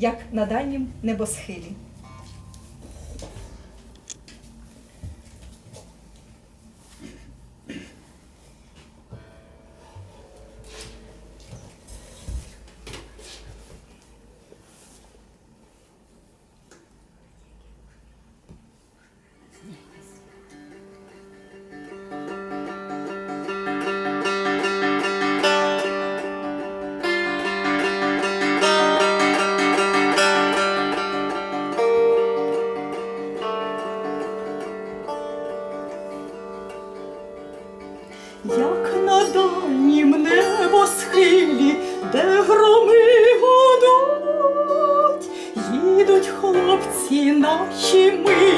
як на дальнім небосхилі. як на дальнім небосхилі, де громи годуть, їдуть хлопці наші ми.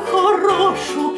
хорошу